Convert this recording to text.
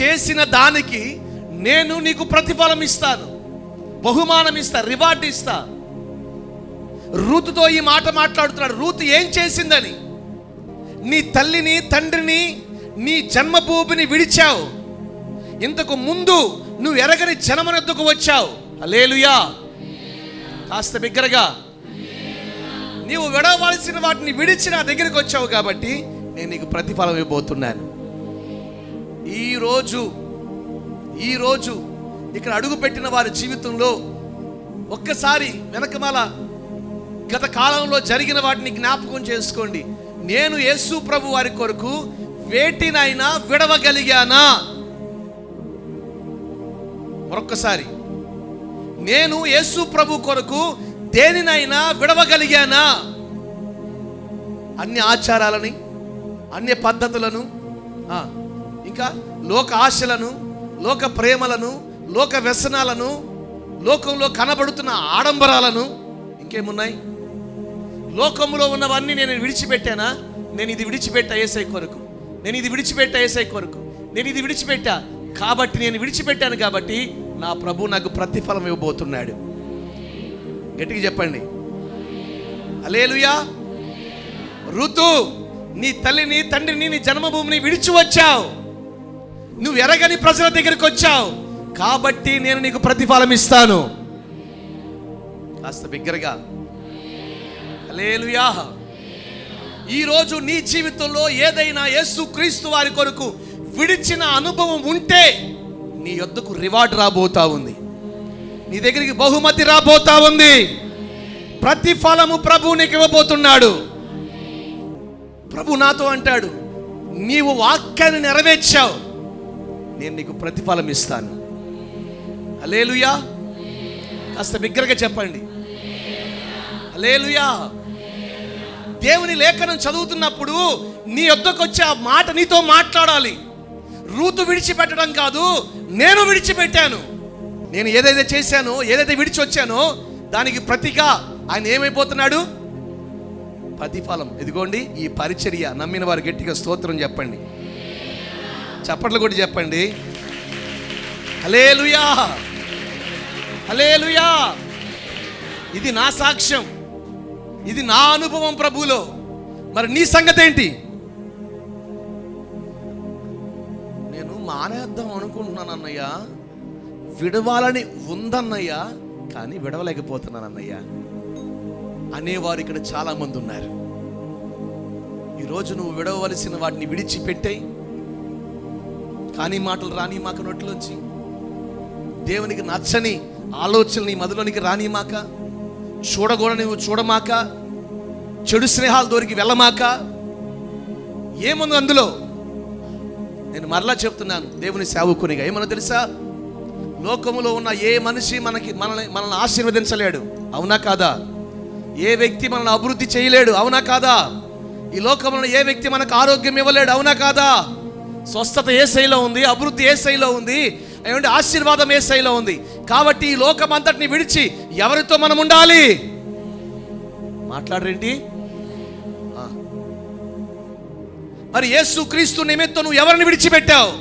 చేసిన దానికి నేను నీకు ప్రతిఫలం ఇస్తాను బహుమానం ఇస్తా రివార్డ్ ఇస్తా. రూతుతో ఈ మాట మాట్లాడుతున్నాడు. రూతు ఏం చేసిందని? నీ తల్లిని తండ్రిని నీ జన్మభూమిని విడిచావు. ఇంతకు ముందు నువ్వు ఎరగని జనమనెద్దుకు వచ్చావు? అలేలుయా కాస్త బిగ్గరగా. నీవు విడవలసిన వాటిని విడిచి నా దగ్గరికి వచ్చావు కాబట్టి నేను నీకు ప్రతిఫలం ఇవ్వబోతున్నాను. ఈరోజు ఈరోజు ఇక్కడ అడుగుపెట్టిన వారి జీవితంలో ఒక్కసారి వెనకమాల గత కాలంలో జరిగిన వాటిని జ్ఞాపకం చేసుకోండి. నేను యేసు ప్రభు వారి కొరకు వేటినైనా విడవగలిగానా? మరొక్కసారి. నేను యేసు ప్రభు కొరకు దేనినైనా విడవగలిగానా? అన్ని ఆచారాలని అన్ని పద్ధతులను ఆ, ఇంకా లోక ఆశలను లోక ప్రేమలను లోక వ్యసనాలను లోకంలో కనబడుతున్న ఆడంబరాలను ఇంకేమున్నాయి? లోకంలో ఉన్నవన్నీ నేను విడిచిపెట్టానా? నేను ఇది విడిచిపెట్టా ఏసై కొరకు. నేను ఇది విడిచిపెట్టా ఏసై కొరకు. నేను ఇది విడిచిపెట్టా. కాబట్టి నేను విడిచిపెట్టాను కాబట్టి నా ప్రభు నాకు ప్రతిఫలం ఇవ్వబోతున్నాడు. గట్టిగా చెప్పండి. అలేలుయా ఋతు నీ తల్లిని తండ్రిని నీ జన్మభూమిని విడిచి వచ్చావు నువ్వు ఎరగని ప్రజల దగ్గరికి వచ్చావు. కాబట్టి నేను నీకు ప్రతిఫలం ఇస్తాను. కాస్త బిగ్గరగా. లేలుయా ఈరోజు నీ జీవితంలో ఏదైనా యేసు క్రీస్తు వారి కొరకు విడిచిన అనుభవం ఉంటే నీ యొద్దకు రివార్డ్ రాబోతా ఉంది. నీ దగ్గరికి బహుమతి రాబోతా ఉంది. ప్రతిఫలము ప్రభు నీకు ఇవ్వబోతున్నాడు. ప్రభు నాతో అంటాడు నీవు వాక్యాన్ని నెరవేర్చావు. నేను నీకు ప్రతిఫలం ఇస్తాను. అలేలుయా కాస్త బిగ్గరగా చెప్పండి. అలేలుయా దేవుని లేఖనం చదువుతున్నప్పుడు నీ వద్దకు వచ్చే ఆ మాట నీతో మాట్లాడాలి. రూతు విడిచిపెట్టడం కాదు నేను విడిచిపెట్టాను. నేను ఏదైతే చేశానో ఏదైతే విడిచి వచ్చానో దానికి ప్రతిగా ఆయన ఏమైపోతున్నాడు? ప్రతిఫలం. ఇదిగోండి ఈ పరిచర్య నమ్మిన వారు గట్టిగా స్తోత్రం చెప్పండి. చప్పట్లు కూడా చెప్పండి. హలేలుయా హలేలుయా ఇది నా సాక్ష్యం. ఇది నా అనుభవం ప్రభులో మరి నీ సంగతి ఏంటి నేను మానేద్దాం అనుకుంటున్నాను అన్నయ్య విడవాలని ఉందన్నయ్య కానీ విడవలేకపోతున్నాను అన్నయ్య అనేవారు ఇక్కడ చాలా మంది ఉన్నారు ఈరోజు నువ్వు విడవలసిన వాటిని విడిచిపెట్టాయి. కానీ మాటలు రాని మాక నోట్లోంచి. దేవునికి నచ్చని ఆలోచనలు నీ మదిలోనికి రాని మాక. చూడకూడని నువ్వు చూడమాక. చెడు స్నేహాలు దోరికి వెళ్ళమాక. ఏముంది అందులో? నేను మరలా చెప్తున్నాను దేవుని సేవకునిగా. ఏమన్నా తెలుసా? లోకములో ఉన్న ఏ మనిషి మనకి మనల్ని మనల్ని ఆశీర్వదించలేడు. అవునా కాదా? ఏ వ్యక్తి మనల్ని అభివృద్ధి చేయలేడు. అవునా కాదా? ఈ లోకంలో ఏ వ్యక్తి మనకు ఆరోగ్యం ఇవ్వలేడు. అవునా కాదా? స్వస్థత ఏ శైలో ఉంది? అభివృద్ధి ఏ శైలో ఉంది? ఏమంటే ఆశీర్వాదం ఏ శైలో ఉంది? కాబట్టి ఈ లోకం అంతటిని విడిచి ఎవరితో మనం ఉండాలి? మాట్లాడరేంటి? మరి యేసు క్రీస్తు నిమిత్తం నువ్వు ఎవరిని విడిచిపెట్టావు?